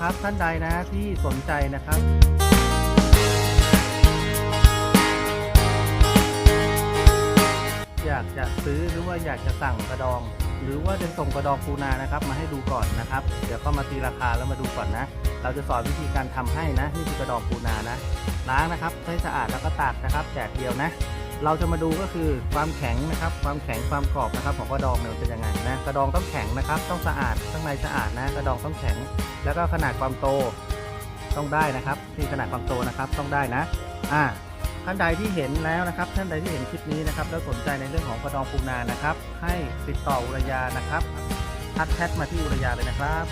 ครับ ท่านใดนะที่สนใจนะครับอยากจะซื้อหรือว่าอยากจะสั่งกระดอง หรือว่าจะส่งกระดองปูนานะครับ มาให้ดูก่อนนะครับ เดี๋ยวก็มาตีราคาแล้วมาดูก่อนนะ เราจะสอนวิธีการทำให้นะนี่คือกระดองปูนานะล้างนะครับให้สะอาดแล้วก็ตากนะครับแดดเดียวนะ เราจะมาดูก็คือความแข็งนะครับ ความแข็งความกรอบนะครับ ของกระดองเนี่ยมันเป็นยังไงนะกระดองต้องแข็งนะครับ ต้องสะอาดข้างในสะอาดนะกระดองต้องแข็ง แล้วก็ขนาดความโตต้องได้นะครับที่ขนาดความโตนะครับต้องได้นะอ่าท่านใดที่เห็นแล้วนะครับ ท่านใดที่เห็นคลิปนี้นะครับแล้วสนใจในเรื่องของกระดองปูนานะครับ ให้ติดต่ออุรยานะครับทักแชทมาที่อุรยาเลยนะครับ